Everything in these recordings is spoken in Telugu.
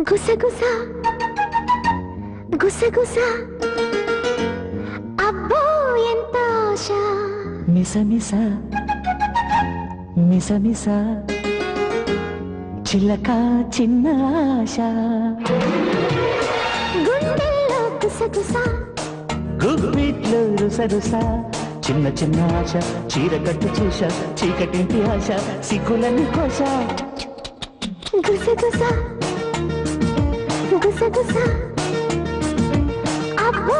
గుసగుస గుసగుస. అబ్బో ఎంత ఆశ. మిస మిస మిస మిస. చిలక చిన్న ఆశ. గుండెల్లో గుసగుస. గుప్పిట్లో రుసరుస. చిన్న చిన్న ఆశ చీర కట్టు చూశ చీకటింటి ఆశ సిగ్గులని కోశ. గుసగుస. గుసగుస అబ్బో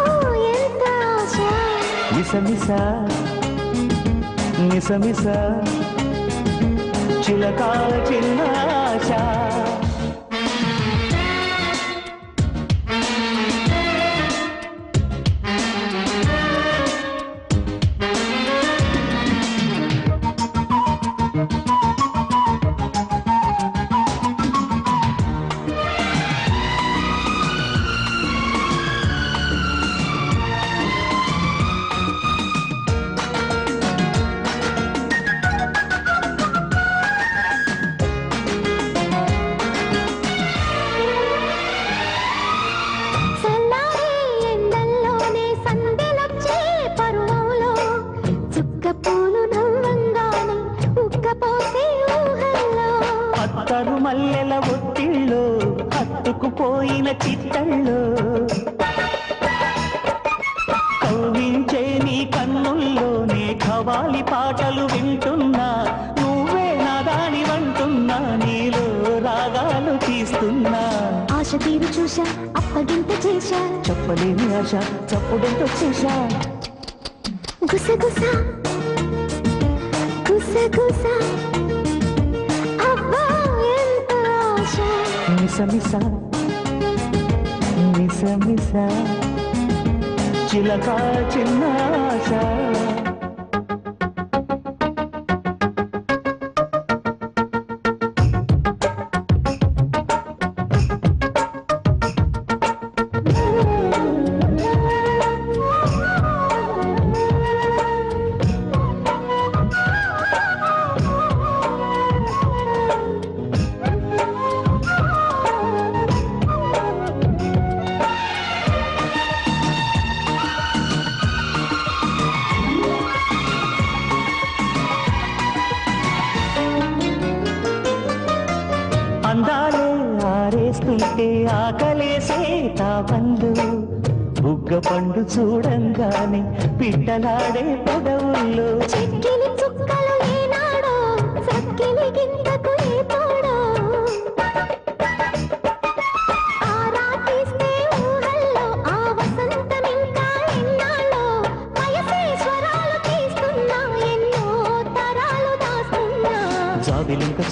ఎంత ఆశ. అత్తరు మల్లెల ఒత్తిళ్ళు హత్తుకుపోయిన చిత్తళ్ళు కవ్వించే నీ కన్నుల్లోనే ఖవాలి పాటలు వింటున్నా నువ్వే నా దాని వంటున్నా నీలో రాగాలు తీస్తున్నా. ఆశ తీరు చూశా అప్పగింత చేశా. చెప్పలేని ఆశ చప్పుడెంతో చేశా. గుసగుస గుసగుస. మిస మిస చిలక చిన్నాశ పారేస్తుంటే ఆకలేసే తాపండు బుగ్గ పండు చూడంగానే పిట్టలాడే పొడవుల్లో చుక్కలు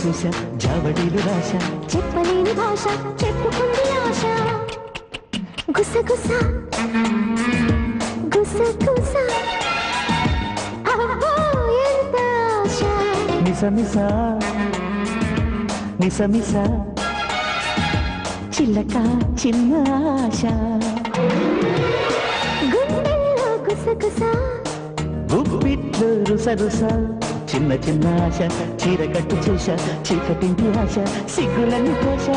చూశా జావడీలు రాశా. చెప్పలేని భాష చెప్పుకుంది ఆశ. గుసగుస గుసగుస అబ్బో ఎంత ఆశ. మిస మిస మిస మిస చిల్లక చిన్న ఆశ. గుండెల్లో గుసగుస గుప్పిట్లు రుసరుస చిన్న చిన్న ఆశ చీర కట్టు చూశా చీకటింటి ఆశ సిగ్గులని కోశ.